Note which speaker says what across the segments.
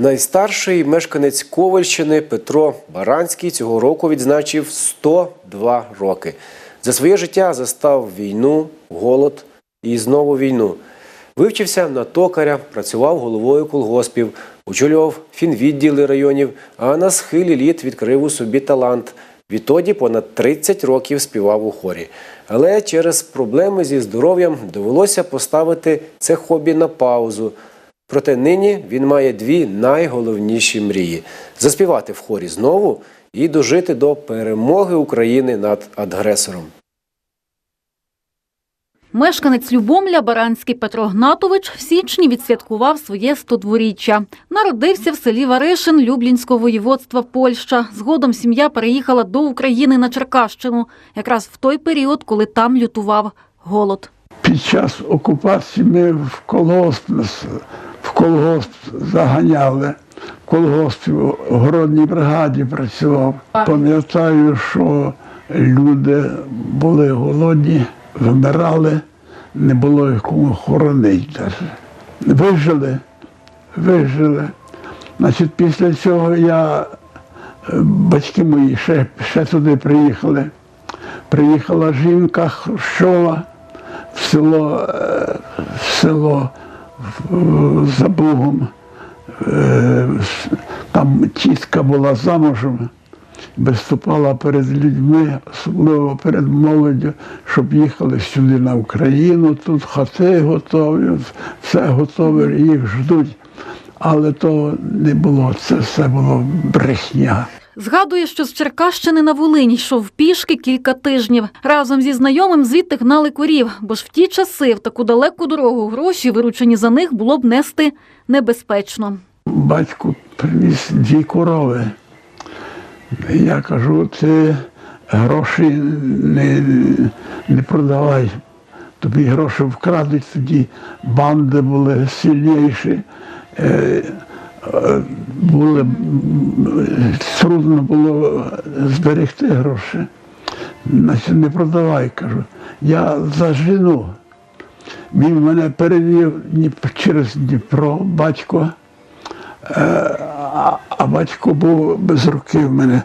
Speaker 1: Найстарший мешканець Ковальщини Петро Баранський цього року відзначив 102 роки. За своє життя застав війну, голод і знову війну. Вивчився на токаря, працював головою колгоспів, очолював фінвідділи районів, а на схилі літ відкрив у собі талант. Відтоді понад 30 років співав у хорі. Але через проблеми зі здоров'ям довелося поставити це хобі на паузу. Проте нині він має дві найголовніші мрії: заспівати в хорі знову і дожити до перемоги України над агресором.
Speaker 2: Мешканець Любомля Баранський Петро Гнатович в січні відсвяткував своє 102-річчя. Народився в селі Варишин Люблінського воєводства Польща. Згодом сім'я переїхала до України на Черкащину, якраз в той період, коли там лютував голод.
Speaker 3: Під час окупації ми в колгосп, в колгосп заганяли. В колгоспі в городній бригаді працював. Пам'ятаю, що люди були голодні, вмирали, не було кому хоронити. Вижили, вижили. Значить, після цього я, е, батьки мої ще, ще туди приїхали. Приїхала жінка Хрущова в село, е, в село за Бугом. Е, Там тітка була замужем, виступала перед людьми, особливо перед молоддю, щоб їхали сюди на Україну. Тут хати готові, все готове, їх ждуть. Але то не було, це все було брехня.
Speaker 2: Згадує, що з Черкащини на Волинь йшов пішки кілька тижнів. Разом зі знайомим звідти гнали корів, бо ж в ті часи в таку далеку дорогу гроші, виручені за них, було б нести небезпечно.
Speaker 3: Батько приніс дві корови. Я кажу, ти гроші не, не продавай. Тобі гроші вкрадуть, тоді банди були сильніші. Е, е, були, трудно було зберегти гроші. Значить, не продавай, кажу. Я зажену. Він мене перевів через Дніпро, батько. Е, А, а батько був без руки в мене.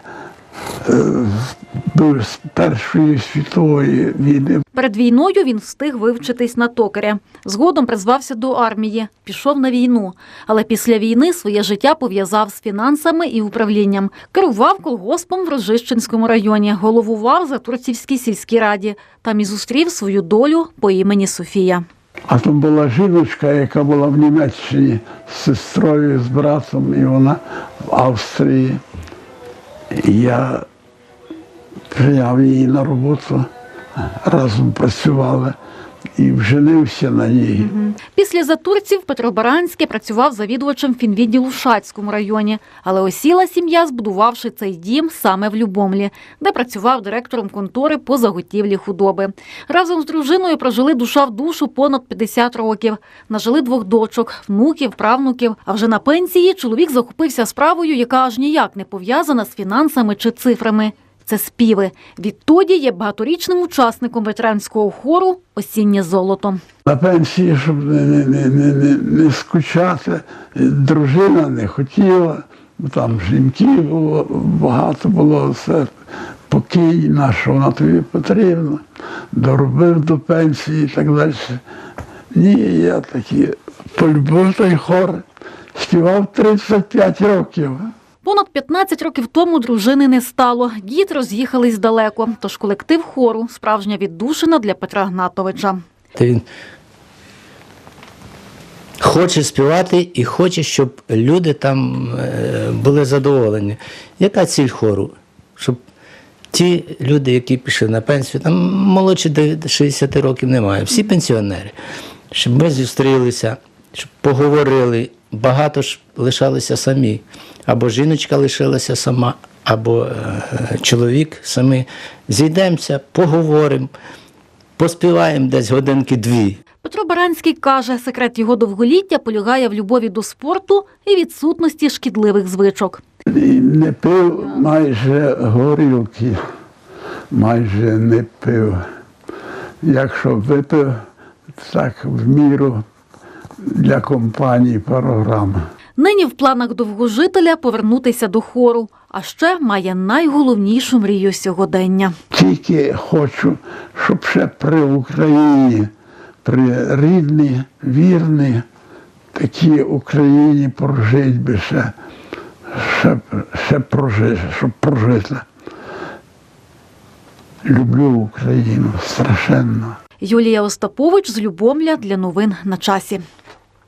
Speaker 3: З Першої світової війни.
Speaker 2: Перед війною він встиг вивчитись на токаря. Згодом призвався до армії, пішов на війну. Але після війни своє життя пов'язав з фінансами і управлінням. Керував колгоспом в Рожищенському районі, головував за Турцівській сільській раді. Там і зустрів свою долю по імені Софія.
Speaker 3: А там була жіночка, яка була в Німеччині з сестрою, з братом, і вона в Австрії. Я прийняв її на роботу, разом працювали і вженився на ній.
Speaker 2: Після затурців Петро Баранський працював завідувачем фінвідділу в Шацькому районі, але осіла сім'я, збудувавши цей дім саме в Любомлі, де працював директором контори по заготівлі худоби. Разом з дружиною прожили душа в душу понад 50 років. Нажили двох дочок, внуків, правнуків. А вже на пенсії чоловік захопився справою, яка аж ніяк не пов'язана з фінансами чи цифрами. Це співи. Відтоді є багаторічним учасником ветеранського хору Осіннє золото.
Speaker 3: На пенсії, щоб не, не, не, не, не, скучати, дружина не хотіла, там жінків було, багато було, все покій, на що вона тобі потрібна, доробив до пенсії і так далі. Ні, я такі полюбив той хор, співав 35 років.
Speaker 2: Понад 15 років тому дружини не стало. Діти роз'їхались далеко. Тож колектив хору справжня віддушина для Петра Гнатовича.
Speaker 4: Він хоче співати і хоче, щоб люди там е, були задоволені. Яка ціль хору? Щоб ті люди, які пішли на пенсію, там молодші де- 60 років немає, всі пенсіонери, щоб ми зустрілися, щоб поговорили. Багато ж лишалися самі. Або жіночка лишилася сама, або е, чоловік самі. Зійдемося, поговоримо, поспіваємо десь годинки-дві.
Speaker 2: Петро Баранський каже, секрет його довголіття полягає в любові до спорту і відсутності шкідливих звичок.
Speaker 3: Не пив майже горілки, майже не пив. Якщо випив, так в міру для компанії пару грам.
Speaker 2: Нині в планах довгожителя повернутися до хору, а ще має найголовнішу мрію сьогодення.
Speaker 3: Тільки хочу, щоб ще при Україні, при рідній, вірній, такій Україні прожити би ще, ще, ще прожити, щоб прожити. Люблю Україну страшенно.
Speaker 2: Юлія Остапович з Любомля для новин на часі.